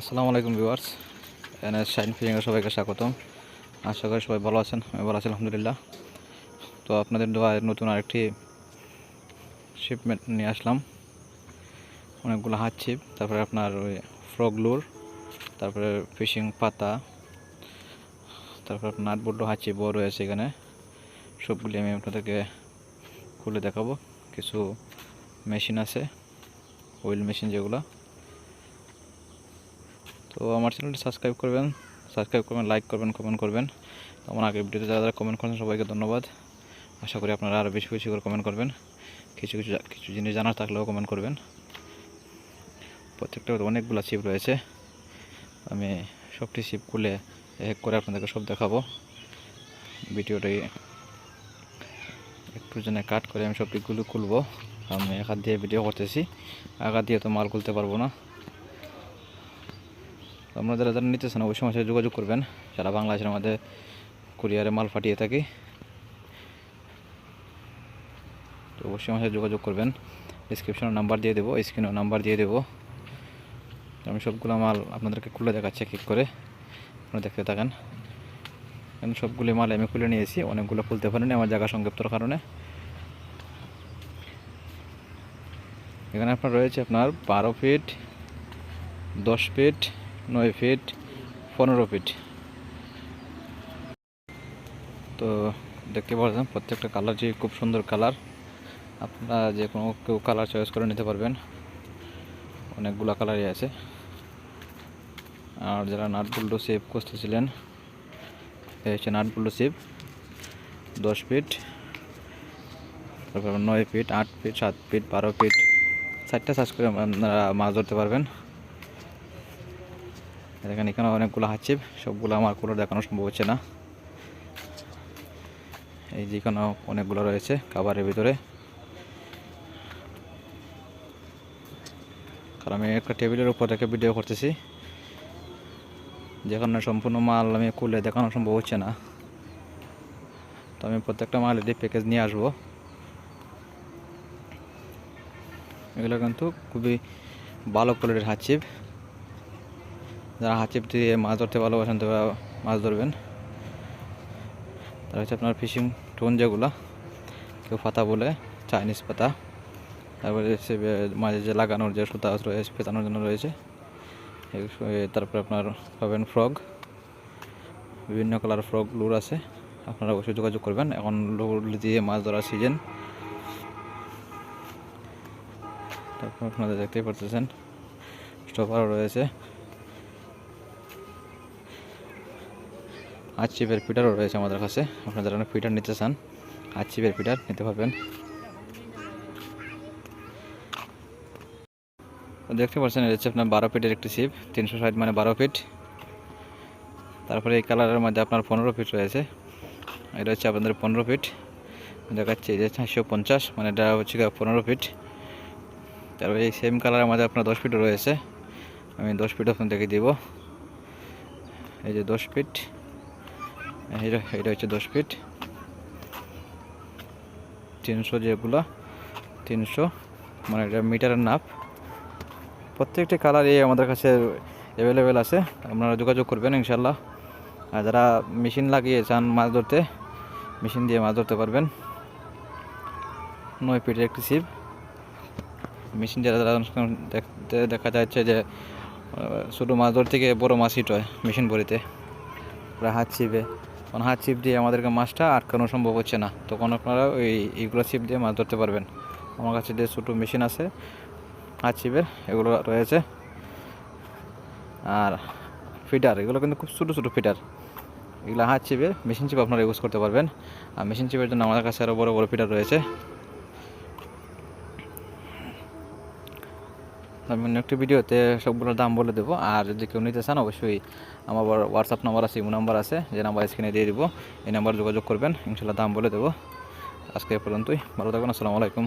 আসসালামু আলাইকুম ভিউয়ার্স। এনে শাইন ফিলিংয়ে সবাইকে স্বাগতম। আশা করি সবাই ভালো আছেন, আমি ভালো আছি, আলহামদুলিল্লাহ। তো আপনাদের দোয়ায় নতুন আরেকটি শিপমেন্ট নিয়ে আসলাম। অনেকগুলো হাত ছিপ তারপরে আপনার ওই ফ্রগ লুর তারপরে ফিশিং পাতা, তারপরে আপনার বড্ড হাত ছিপও রয়েছে এখানে। সবগুলি আমি আপনাদেরকে খুলে দেখাবো। কিছু মেশিন আছে ওয়েল মেশিন যেগুলো। তো আমার চ্যানেলটি সাবস্ক্রাইব করবেন সাবস্ক্রাইব করবেন লাইক করবেন কমেন্ট করবেন। তো আমার আগের ভিডিওতে যারা যারা কমেন্ট করেন সবাইকে ধন্যবাদ। আশা করি আপনারা আরও বেশি বেশি করে কমেন্ট করবেন। কিছু কিছু কিছু জিনিস জানার থাকলেও কমেন্ট করবেন। প্রত্যেকটা অনেকগুলো শিপ রয়েছে। আমি সবটি শিপ খুলে এক করে আপনাদেরকে সব দেখাবো। ভিডিওটি একটু জন্য কাট করে আমি সবটিগুলো খুলবো। আমি এক হাত দিয়ে ভিডিও করতেছি। হাত দিয়ে তো মাল খুলতে পারব না। আপনারা যারা যারা নিতেছেন, অবশ্যই আমার সাথে যোগাযোগ করবেন। যারা বাংলাদেশের মধ্যে কুরিয়ারে মাল পাঠিয়ে থাকি, তো অবশ্যই আমার সাথে যোগাযোগ করবেন। ডিসক্রিপশনে নাম্বার দিয়ে দেবো স্ক্রিনেও নাম্বার দিয়ে দেবো। আমি সবগুলো মাল আপনাদেরকে খুলে দেখাচ্ছি এক করে। আপনারা দেখতে থাকেন। কারণ সবগুলি মাল আমি খুলে নিয়েছি, অনেকগুলো খুলতে পারিনি আমার জায়গা সংক্ষিপ্তর কারণে। এখানে আপনার রয়েছে আপনার বারো ফিট দশ ফিট নয় ফিট, পনেরো ফিট। তো দেখতে পাচ্ছেন প্রত্যেকটা কালারটি খুব সুন্দর কালার আপনারা যে কোনো কেউ কালার চয়েস করে নিতে পারবেন। অনেকগুলো কালারই আছে। আর যারা নাট বুল্ডো সেভ করতেছিলেন হচ্ছে নাট বুল্ডো সেভ দশ ফিট, তারপর নয় ফিট, আট ফিট, সাত ফিট, বারো ফিট। চারটা সার্চ করে আপনারা মাছ ধরতে পারবেন। দেখেন, এখানে অনেকগুলো হাঁচিপ সবগুলো আমার কোনো দেখানো সম্ভব হচ্ছে না। এই যে অনেকগুলো রয়েছে খাবারের ভিতরে। কারণ আমি একটা টেবিলের উপর রেখে ভিডিও করতেছি। যেখানে সম্পূর্ণ মাল আমি খুলে দেখানো সম্ভব হচ্ছে না। তো আমি প্রত্যেকটা মালেরই প্যাকেজ নিয়ে আসব। এগুলো কিন্তু খুবই ভালো কোয়ালিটির হাঁচিপ যারা হাঁচিপ দিয়ে মাছ ধরতে ভালোবাসেন তারা মাছ ধরবেন। তার হচ্ছে আপনার ফিশিং টোন যেগুলো, কেউ পাতা বলে, চাইনিজ পাতা, তারপরে মাঝে যে লাগানোর যে সুতা রয়েছে পেতানোর জন্য রয়েছে তারপরে আপনার পাবেন ফ্রগ, বিভিন্ন কালার ফ্রগ লুর আছে, আপনারা অবশ্যই যোগাযোগ করবেন। এখন লুর দিয়ে মাছ ধরার সিজন তারপর আপনারা দেখতেই পারতেছেন, স্টপারও রয়েছে। আর চিপের পিটারও রয়েছে আমাদের কাছে। আপনারা যারা পিটার নিতে চান আর চিপের পিটার নিতে পারবেন। দেখতে পাচ্ছেন এটা হচ্ছে আপনার বারো ফিটের একটি চিপ তিনশো ষাট মানে বারো ফিট। তারপরে এই কালারের মধ্যে আপনার পনেরো ফিট রয়েছে। এটা হচ্ছে আপনাদের পনেরো ফিট। দেখাচ্ছে, এই যে চারশো পঞ্চাশ মানে এটা হচ্ছে পনেরো ফিট। তারপরে এই সেম কালারের মধ্যে আপনার দশ ফিটও রয়েছে। আমি দশ ফিট আপনার দেখে দিব। এই যে দশ ফিট। এটা এটা হচ্ছে দশ ফিট তিনশো যেগুলো, তিনশো মানে এটা মিটারের নাপ। প্রত্যেকটি কালারই আমাদের কাছে অ্যাভেলেবেল আছে। আপনারা যোগাযোগ করবেন ইনশাল্লাহ আর যারা মেশিন লাগিয়ে চান মাছ ধরতে মেশিন দিয়ে মাছ ধরতে পারবেন। নয় ফিটের একটি সিপ মেশিন যারা যারা দেখতে, দেখা যাচ্ছে যে ছোটো মাছ ধরতে গিয়ে বড়ো মাছ হিট হয় মেশিন বড়িতে ওরা হাত ছিপে তখন হাত ছিপ দিয়ে আমাদেরকে মাছটা আটকানো সম্ভব হচ্ছে না। তখন আপনারা ওই এইগুলো ছিপ দিয়ে মাছ ধরতে পারবেন। আমার কাছে যে ছোটো মেশিন আছে, হাত ছিপের, এগুলো রয়েছে। আর ফিটার এগুলো কিন্তু খুব ছোটো ছোটো ফিটার এগুলো হাত ছিপে, মেশিন চিপ আপনারা ইউজ করতে পারবেন। আর মেশিন চিপের জন্য আমাদের কাছে আরও বড় বড় ফিটার রয়েছে। আমি অন্য একটি ভিডিওতে সবগুলোর দাম বলে দেবো। আর যদি কেউ নিতে চান, অবশ্যই আমার হোয়াটসঅ্যাপ নাম্বার আছে, ইমো নাম্বার আছে, যে নাম্বার স্ক্রিনে দিয়ে দিব। এই নাম্বার যোগাযোগ করবেন, ইনশাল্লাহ দাম বলে দেবো। আজকে পর্যন্তই, ভালো থাকবেন, আসসালামু আলাইকুম।